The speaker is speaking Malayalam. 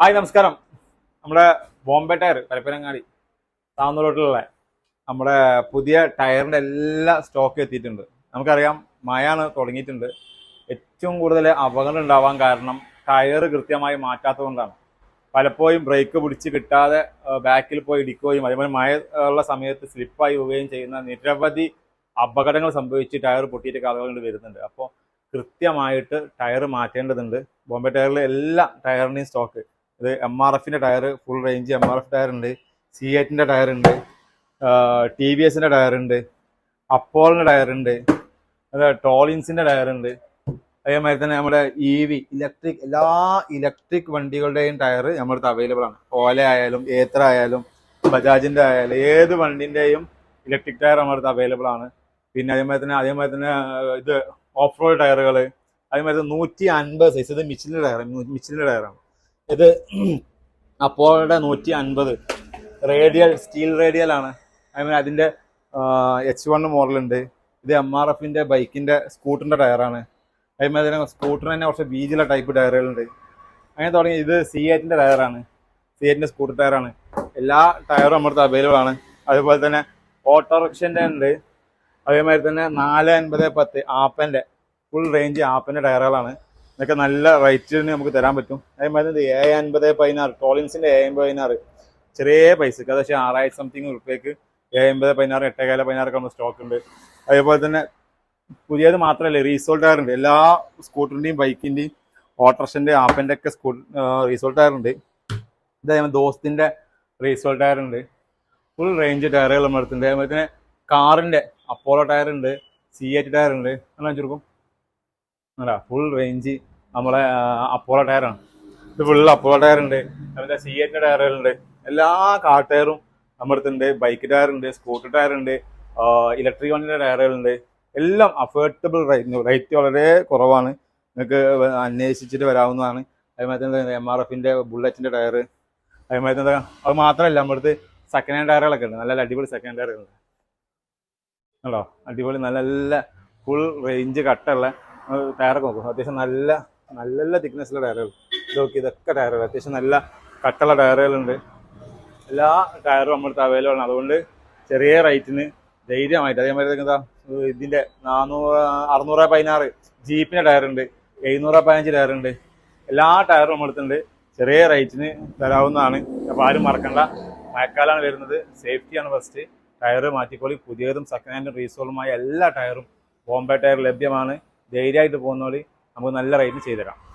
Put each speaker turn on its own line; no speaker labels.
ഹായ് നമസ്കാരം. നമ്മുടെ ബോംബെ ടയർ പരപ്പനങ്ങാടി താന്നൂരോട്ടുള്ള നമ്മുടെ പുതിയ ടയറിന്റെ എല്ലാ സ്റ്റോക്ക് എത്തിയിട്ടുണ്ട്. നമുക്കറിയാം മഴയാണ് തുടങ്ങിയിട്ടുണ്ട്. ഏറ്റവും കൂടുതൽ അപകടം ഉണ്ടാവാൻ കാരണം ടയർ കൃത്യമായി മാറ്റാത്തതുകൊണ്ടാണ്. പലപ്പോഴും ബ്രേക്ക് പിടിച്ച് കിട്ടാതെ ബാക്കിൽ പോയി ഇടിക്കുകയും അതേപോലെ മഴ ഉള്ള സമയത്ത് സ്ലിപ്പായി പോവുകയും ചെയ്യുന്ന നിരവധി അപകടങ്ങൾ സംഭവിച്ച് ടയർ പൊട്ടിയിട്ട് കഥകളുണ്ട് വരുന്നുണ്ട്. അപ്പോൾ കൃത്യമായിട്ട് ടയർ മാറ്റേണ്ടതുണ്ട്. ബോംബെ ടയറിലെ എല്ലാ ടയറിന്റെയും സ്റ്റോക്ക് ഇത് എം ആർ എഫിന്റെ tyre full range M R F tyre ഉണ്ട് സി എറ്റിന്റെ ടയർ ഉണ്ട് ടി വി എസിന്റെ ടയർ ഉണ്ട് അപ്പോളിന്റെ ടയർ ഉണ്ട് അത് ടോളിൻസിന്റെ ടയർ ഉണ്ട്. അതേമാതിരി തന്നെ നമ്മുടെ ഇ വി ഇലക്ട്രിക് എല്ലാ ഇലക്ട്രിക് വണ്ടികളുടെയും ടയർ നമ്മുടെ അടുത്ത് അവൈലബിൾ ആണ്. ഓല ആയാലും ഏത്ര ആയാലും ബജാജിന്റെ ആയാലും ഏത് വണ്ടിന്റെയും ഇലക്ട്രിക് ടയർ നമ്മുടെ അടുത്ത് അവൈലബിൾ ആണ്. പിന്നെ അതേമാതിരി തന്നെ അതേമാതിരി തന്നെ ഇത് ഓഫ് റോഡ് ടയറുകൾ അതേമാതിരി നൂറ്റി അൻപത് സൈസ് ഇത് മിച്ചിലിന്റെ ടയർ മിച്ചിലിന്റെ ടയറാണ്. ഇത് അപ്പോളുടെ നൂറ്റി അൻപത് റേഡിയൽ സ്റ്റീൽ റേഡിയൽ ആണ്. ഐ മീൻ അതിന്റെ എച്ച് വൺ മോഡലുണ്ട്. ഇത് എം ആർ എഫിന്റെ ബൈക്കിന്റെ സ്കൂട്ടറിന്റെ ടയറാണ്. അതേമാതിരി തന്നെ സ്കൂട്ടറിന് തന്നെ കുറച്ച് ബീജിലെ ടൈപ്പ് ടയറുകളുണ്ട്. അങ്ങനെ തുടങ്ങി. ഇത് സി എറ്റിന്റെ ടയറാണ്. സി എറ്റിന്റെ സ്കൂട്ടർ ടയറാണ്. എല്ലാ ടയറും നമ്മുടെ അവൈലബിൾ ആണ്. അതുപോലെ തന്നെ ഓട്ടോറിക്ഷന്റെ ഉണ്ട്. അതേമാതിരി തന്നെ നാല് അൻപത് പത്ത് ആപ്പന്റെ ഫുൾ റേഞ്ച് ആപ്പന്റെ ടയറുകളാണ്. ഇതൊക്കെ നല്ല റേറ്റിന് നമുക്ക് തരാൻ പറ്റും. അതേമാതിരി ഏ അൻപത് പതിനാറ് ടോളിൻസിന്റെ ഏ പതിനാറ് ചെറിയ പൈസക്ക് അത് പക്ഷേ ആറായിരത്തി സംതിങ് ഉറുപ്പ്യക്ക് ഏ അമ്പത് പതിനാറ് എട്ടേകാല പതിനാറൊക്കെ നമ്മൾ സ്റ്റോക്ക് ഉണ്ട്. അതേപോലെ തന്നെ പുതിയത് മാത്രമല്ല റീസോൾട്ട് ടയർ ഉണ്ട് എല്ലാ സ്കൂട്ടറിന്റെയും ബൈക്കിന്റെയും ഓട്ടോറിക്ഷന്റെ ആപ്പിന്റെ ഒക്കെ സ്കൂ റീസോൾട്ട് ടയർ ഉണ്ട് ദോസ്തിന്റെ റീസോൾട്ട് ടയർ ഉണ്ട് ഫുൾ റേഞ്ച് ടയറുകൾ നമ്മുടെ അടുത്തുണ്ട്. അതേപോലെ തന്നെ കാറിന്റെ അപ്പോളോ ടയർ ഉണ്ട് സി ടയർ ഉണ്ട്. എന്നാ ചുരുക്കും അല്ല ഫുൾ റേഞ്ച് നമ്മളെ അപ്പോള ടയറാണ് ഇത് ഫുൾ അപ്പോളോ ടയർ ഉണ്ട് അതുപോലെ സി എറ്റിന്റെ ടയറുകളുണ്ട് എല്ലാ കാർ ടയറും നമ്മുടെ അടുത്തുണ്ട്. ബൈക്ക് ടയർ ഉണ്ട് സ്കൂട്ടർ ടയർ ഉണ്ട് ഇലക്ട്രിക് വണ്ടിന്റെ ടയറുകളുണ്ട് എല്ലാം അഫോർഡബിൾ റേറ്റ് റേറ്റ് വളരെ കുറവാണ്. നിങ്ങൾക്ക് അന്വേഷിച്ചിട്ട് വരാവുന്നതാണ്. അതേമാതിരി തന്നെ എം ആർ എഫിന്റെ ബുള്ളറ്റിന്റെ ടയർ അതേമാതിരി അത് മാത്രമല്ല നമ്മുടെ അടുത്ത് സെക്കൻഡ് ഹാൻഡ് ടയറുകളൊക്കെ ഉണ്ട്. നല്ല അടിപൊളി സെക്കൻഡ് ഹാൻഡ് ടയറുകളുണ്ട് ഉണ്ടോ അടിപൊളി നല്ല ഫുൾ റേഞ്ച് കട്ടുള്ള ടയറൊക്കെ നോക്കും. അത്യാവശ്യം നല്ല നല്ല നല്ല തിക്നെസ്സുള്ള ടയറുകൾ ഇതൊക്കെ ഇതൊക്കെ ടയറുകൾ അത്യാവശ്യം നല്ല കട്ടുള്ള ടയറുകളുണ്ട് എല്ലാ ടയറും നമ്മുടെ അവൈലബിൾ ആണ്. അതുകൊണ്ട് ചെറിയ റേറ്റിന് ധൈര്യമായിട്ട് അതേമാതിരി എന്താ ഇതിന്റെ നാനൂറ് അറുന്നൂറ് പതിനാറ് ജീപ്പിന്റെ ടയറുണ്ട് എഴുന്നൂറ് പതിനഞ്ച് ടയറുണ്ട് എല്ലാ ടയറും നമ്മുടെ അടുത്തുണ്ട് ചെറിയ റേറ്റിന് തരാവുന്നതാണ്. അപ്പോൾ ആരും മറക്കണ്ട. മഴക്കാലമാണ് വരുന്നത്. സേഫ്റ്റിയാണ് ഫസ്റ്റ് ടയർ മാറ്റിക്കോളി. പുതിയതും സെക്കൻഡ് ഹാൻഡും റീസോളുമായ എല്ലാ ടയറും ബോംബെ ടയർ ലഭ്യമാണ്. ധൈര്യമായിട്ട് പോകുന്നവർ നമുക്ക് നല്ല റേറ്റിന് ചെയ്തുതരാം.